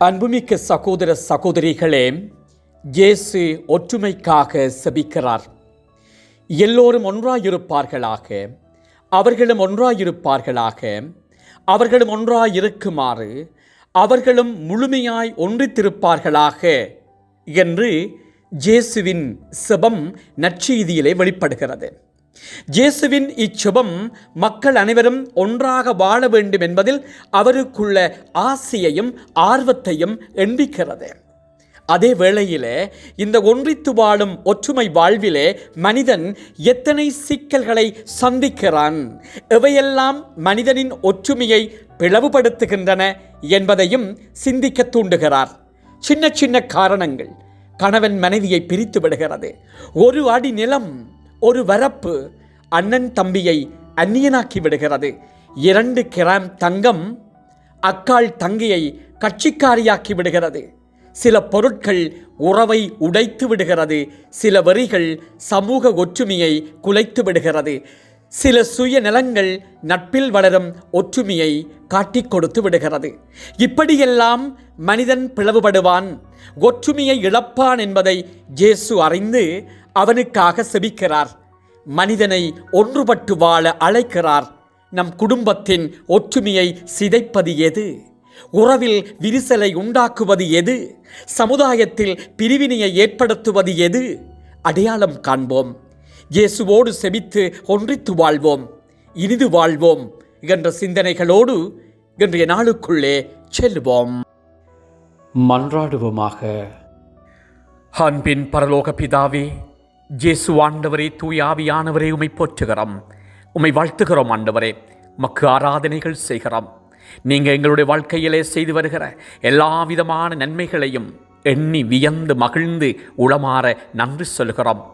அன்புமிக்க சகோதர சகோதரிகளே இயேசு ஒற்றுமைக்காக செபிக்கிறார். எல்லோரும் ஒன்றாயிருப்பார்களாக அவர்களும் ஒன்றாயிருப்பார்களாக அவர்களும் ஒன்றாயிருக்குமாறு அவர்களும் முழுமையாய் ஒன்றித்திருப்பார்களாக என்று ஜேசுவின் செபம் நற்செய்தியிலே வெளிப்படுகிறது. இயேசுவின் இச்சுபம் மக்கள் அனைவரும் ஒன்றாக வாழ வேண்டும் என்பதில் அவருக்குள்ள ஆசையையும் ஆர்வத்தையும் எண்பிக்கிறது. அதே வேளையிலே இந்த ஒன்றித்து வாழும் ஒற்றுமை வாழ்விலே மனிதன் எத்தனை சிக்கல்களை சந்திக்கிறான் எவையெல்லாம் மனிதனின் ஒற்றுமையை பிளவுபடுத்துகின்றன என்பதையும் சிந்திக்க தூண்டுகிறார். சின்ன சின்ன காரணங்கள் கணவன் மனைவியை பிரித்து விடுகிறது. ஒரு அடி நிலம் ஒரு வரப்பு அண்ணன் தம்பியை அந்நியனாக்கி விடுகிறது. இரண்டு கிராம் தங்கம் அக்காள் தங்கையை கட்சிக்காரியாக்கி விடுகிறது. சில பொருட்கள் உறவை உடைத்து விடுகிறது. சில வரிகள் சமூக ஒற்றுமையை குலைத்து விடுகிறது. சில சுயநலங்கள் நட்பில் வளரும் ஒற்றுமையை காட்டிக் கொடுத்து விடுகிறது. இப்படியெல்லாம் மனிதன் பிளவுபடுவான். ஒற்றுமையை இழப்பான் என்பதை ஜேசு அறிந்து அவனுக்காக செபிக்கிறார். மனிதனை ஒன்றுபட்டு வாழ அழைக்கிறார். நம் குடும்பத்தின் ஒற்றுமையை சிதைப்பது எது? உறவில் விரிசலை உண்டாக்குவது எது? சமுதாயத்தில் பிரிவினையை ஏற்படுத்துவது எது? அடையாளம் காண்போம். இயேசுவோடு செபித்து ஒன்றித்து வாழ்வோம். இனிது வாழ்வோம். என்ற சிந்தனைகளோடு இன்றைய நாளுக்குள்ளே செல்வோம் மன்றாடுவோமாக. அன்பின் பரலோக பிதாவே ஜேசு ஆண்டவரே தூயாவியானவரே உமை போற்றுகிறோம். உமை வாழ்த்துகிறோம் ஆண்டவரே. மக்கு ஆராதனைகள் செய்கிறோம். நீங்கள் எங்களுடைய வாழ்க்கையிலே செய்து வருகிற எல்லா விதமான நன்மைகளையும் எண்ணி வியந்து மகிழ்ந்து உளமாற நன்றி சொல்கிறோம்